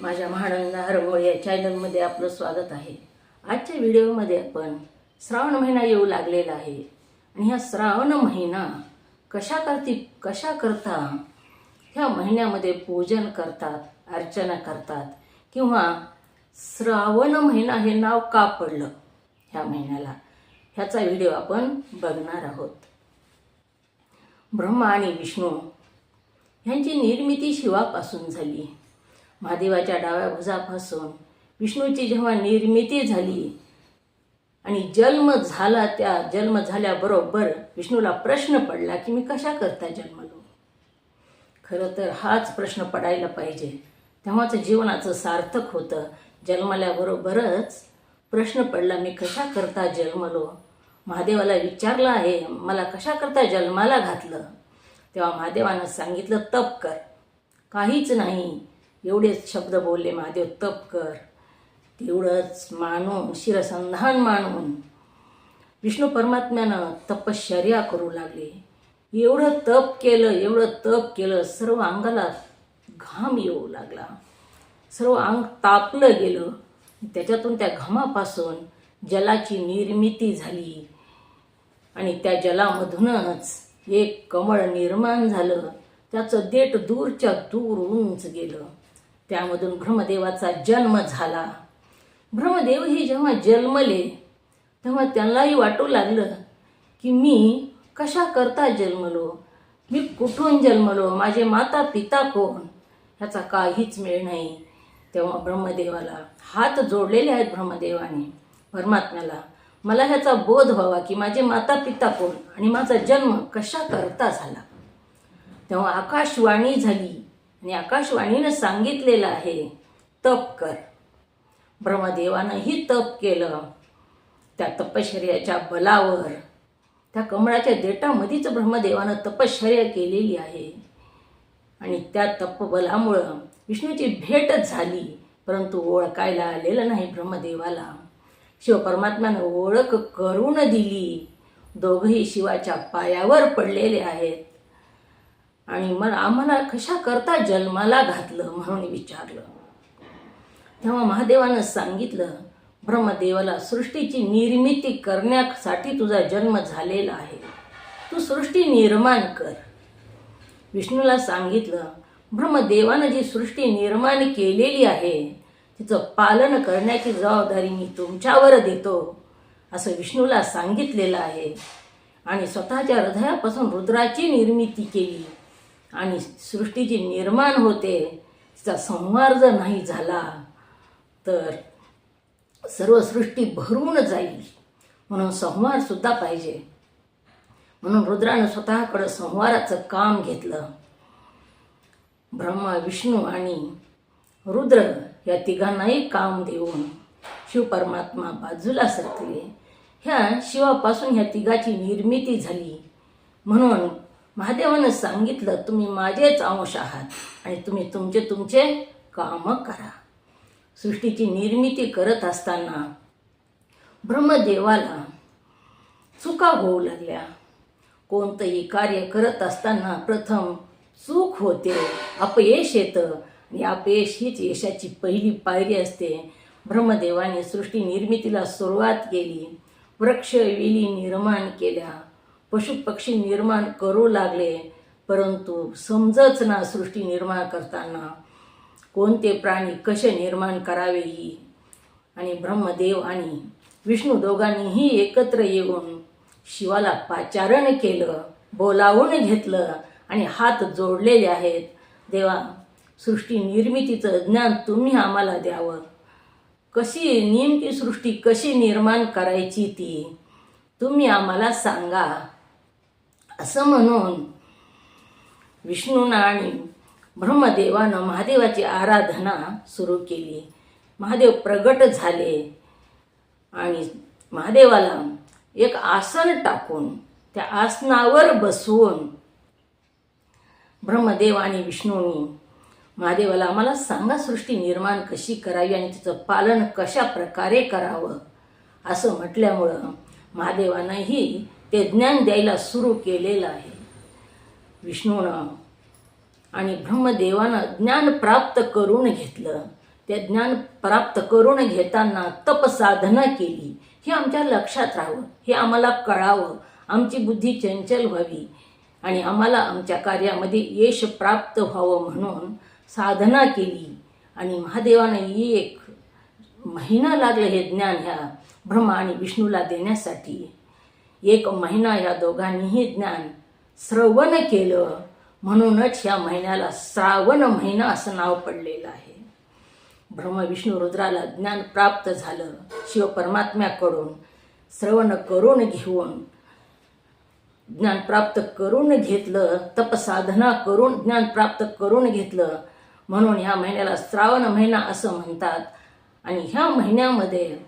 माझ्या महानंदा हरवळ या चॅनलमध्ये आपलं स्वागत आहे. आजच्या व्हिडिओमध्ये आपण श्रावण महिना येऊ लागलेला आहे. आणि ह्या श्रावण महिना कशा करती कशा करता? ह्या महिन्यामध्ये पूजन करतात अर्चना करतात. किंवा श्रावण महिना हे नाव का पडलं ह्या महिन्याला? ह्याचा व्हिडिओ आपण बघणार आहोत. ब्रह्मा आणि विष्णू ह्यांची निर्मिती शिवापासून झाली. महादेवाच्या डाव्या भुजापासून. विष्णूची जेव्हा निर्मिती झाली आणि जन्म झाला त्या जन्म झाल्याबरोबर विष्णूला प्रश्न पडला की मी कशा करता जन्मलो? खरं तर हाच प्रश्न पडायला पाहिजे. तेव्हाच जीवनाचं सार्थक होतं. जन्मल्याबरोबरच प्रश्न पडला मी कशा करता जन्मलो? महादेवाला विचारलं आहे मला कशा करता जन्माला घातलं? तेव्हा महादेवानं सांगितलं तप कर. काहीच नाही. एवढेच शब्द बोलले महादेव तप कर. तेवढंच मानून शिरसंधान मानून. विष्णू परमात्म्यानं तपश्चर्या करू लागले. एवढं तप केलं एवढं तप केलं सर्व अंगाला घाम येऊ लागला. सर्व अंग तापलं गेलं. त्याच्यातून त्या घामापासून जलाची निर्मिती झाली. आणि त्या जलामधूनच एक कमळ निर्माण झालं. त्याचं देठ दूरच्या दूर उंच गेलं. त्यामधून ब्रह्मदेवाचा जन्म झाला. ब्रह्मदेव हे जेव्हा जन्मले तेव्हा त्यांनाही वाटू लागलं की मी कशा करता जन्मलो? मी कुठून जन्मलो? माझे माता पिता कोण? ह्याचा काहीच मेळ नाही. तेव्हा ब्रह्मदेवाला हात जोडलेले आहेत ब्रह्मदेवाने. परमात्म्याला मला ह्याचा बोध व्हावा की माझे माता पिता कोण आणि माझा जन्म कशा करता झाला? तेव्हा आकाशवाणी झाली. आणि आकाशवाणीनं सांगितलेलं आहे तप कर. ब्रह्मदेवानंही तप केलं. त्या तपश्चर्याच्या बलावर त्या कमळाच्या देटामध्येच ब्रह्मदेवानं तपश्चर्या केलेली आहे. आणि त्या तपबलामुळं विष्णूची भेटच झाली परंतु ओळखायला आलेलं नाही ब्रह्मदेवाला. शिवपरमात्म्यानं ओळख करून दिली. दोघंही शिवाच्या पायावर पडलेले आहेत. आणि मग आम्हाला कशा करता जन्माला घातलं म्हणून विचारलं. तेव्हा महादेवानं सांगितलं ब्रह्मदेवाला सृष्टीची निर्मिती करण्यासाठी तुझा जन्म झालेला आहे. तू सृष्टी निर्माण कर. विष्णूला सांगितलं ब्रह्मदेवानं जी सृष्टी निर्माण केलेली आहे तिचं पालन करण्याची जबाबदारी मी तुमच्यावर देतो. असं विष्णूला सांगितलेलं आहे. आणि स्वतःच्या हृदयापासून रुद्राची निर्मिती केली. आणि सृष्टीची निर्माण होते तिचा संहार जर नाही झाला तर सर्व सृष्टी भरून जाईल. म्हणून संहार सुद्धा पाहिजे. म्हणून रुद्रानं स्वतःकडं संहाराचं काम घेतलं. ब्रह्मा विष्णू आणि रुद्र या तिघांनाही काम देऊन शिवपरमात्मा बाजूला सरकले. ह्या शिवापासून ह्या तिघाची निर्मिती झाली. म्हणून महादेवानं सांगितलं तुम्ही माझेच अंश आहात आणि तुम्ही तुमचे तुमचे काम करा. सृष्टीची निर्मिती करत असताना ब्रह्मदेवाला चुका होऊ लागल्या. कोणतंही कार्य करत असताना प्रथम चूक होते अपयश येतं आणि अपयश हीच यशाची पहिली पायरी असते. ब्रह्मदेवाने सृष्टी निर्मितीला सुरुवात केली वृक्ष वेली निर्माण केल्या. पशुपक्षी निर्माण करू लागले परंतु समजच ना सृष्टी निर्माण करताना कोणते प्राणी कसे निर्माण करावे ही. आणि ब्रह्मदेव आणि विष्णू दोघांनीही एकत्र येऊन शिवाला पाचारण केलं बोलावून घेतलं आणि हात जोडलेले आहेत. देवा सृष्टी निर्मितीचं ज्ञान तुम्ही आम्हाला द्यावं. कशी नेमकी सृष्टी कशी निर्माण करायची ती तुम्ही आम्हाला सांगा. असं म्हणून विष्णूनं आणि ब्रह्मदेवानं महादेवाची आराधना सुरू केली. महादेव प्रगट झाले आणि महादेवाला एक आसन टाकून त्या आसनावर बसवून ब्रह्मदेव आणि विष्णूंनी महादेवाला आम्हाला सांगा सृष्टी निर्माण कशी करावी आणि तिचं पालन कशा प्रकारे करावं? असं म्हटल्यामुळं महादेवानंही ते ज्ञान द्यायला सुरू केलेलं आहे. विष्णूनं आणि ब्रह्मदेवानं ज्ञान प्राप्त करून घेतलं. ते ज्ञान प्राप्त करून घेताना तपसाधना केली. हे आमच्या लक्षात राहावं. हे आम्हाला कळावं. आमची बुद्धी चंचल व्हावी आणि आम्हाला आमच्या कार्यामध्ये यश प्राप्त व्हावं म्हणून साधना केली. आणि महादेवानं एक महिना लागलं हे ज्ञान ह्या ब्रह्मा आणि विष्णूला देण्यासाठी. एक महिना या दोघांनीही ज्ञान श्रवण केलं. म्हणूनच ह्या महिन्याला श्रावण महिना असं नाव पडलेलं आहे. ब्रह्मविष्णू रुद्राला ज्ञान प्राप्त झालं. शिव परमात्म्याकडून श्रवण करून घेऊन ज्ञान प्राप्त करून घेतलं. तपसाधना करून ज्ञान प्राप्त करून घेतलं. म्हणून ह्या महिन्याला श्रावण महिना असं म्हणतात. आणि ह्या महिन्यामध्ये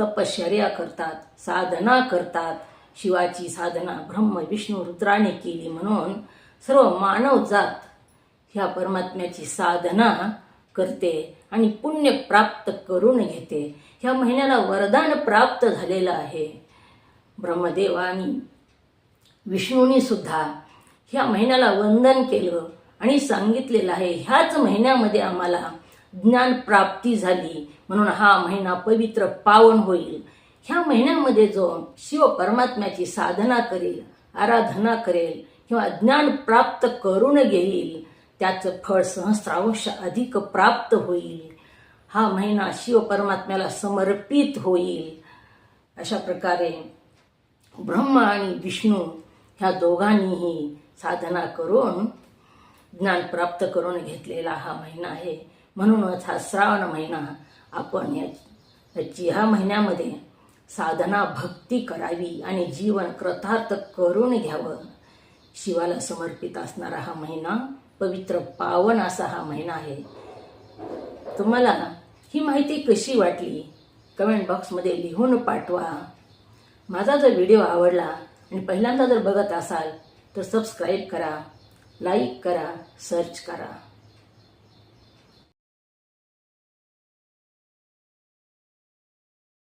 तपश्चर्या करतात साधना करतात. शिवाची साधना ब्रह्म विष्णू रुद्राने केली म्हणून सर्व मानव जात ह्या परमात्म्याची साधना करते आणि पुण्य प्राप्त करून घेते. ह्या महिन्याला वरदान प्राप्त झालेलं आहे. ब्रह्मदेवानी विष्णूनी सुद्धा ह्या महिन्याला वंदन केलं आणि सांगितलेलं आहे ह्याच महिन्यामध्ये आम्हाला ज्ञान प्राप्ती झाली म्हणून हा महिना पवित्र पावन होईल. ह्या महिन्यामध्ये जो शिव परमात्म्याची साधना करेल आराधना करेल किंवा ज्ञान प्राप्त करून घेईल त्याचं फळ सहस्रांश अधिक प्राप्त होईल. हा महिना शिव परमात्म्याला समर्पित होईल. अशा प्रकारे ब्रह्म आणि विष्णू ह्या दोघांनीही साधना करून ज्ञान प्राप्त करून घेतलेला हा महिना आहे. म्हणूनच हा श्रावण महिना आपण या याची ह्या महिन्यामध्ये साधना भक्ती करावी आणि जीवन कृतार्थ करून घ्यावं. शिवाला समर्पित असणारा हा महिना पवित्र पावन असा हा महिना आहे. तुम्हाला ही माहिती कशी वाटली? कमेंट बॉक्समध्ये लिहून पाठवा. माझा जर व्हिडिओ आवडला आणि पहिल्यांदा जर बघत असाल तर सबस्क्राईब करा लाईक करा सर्च करा.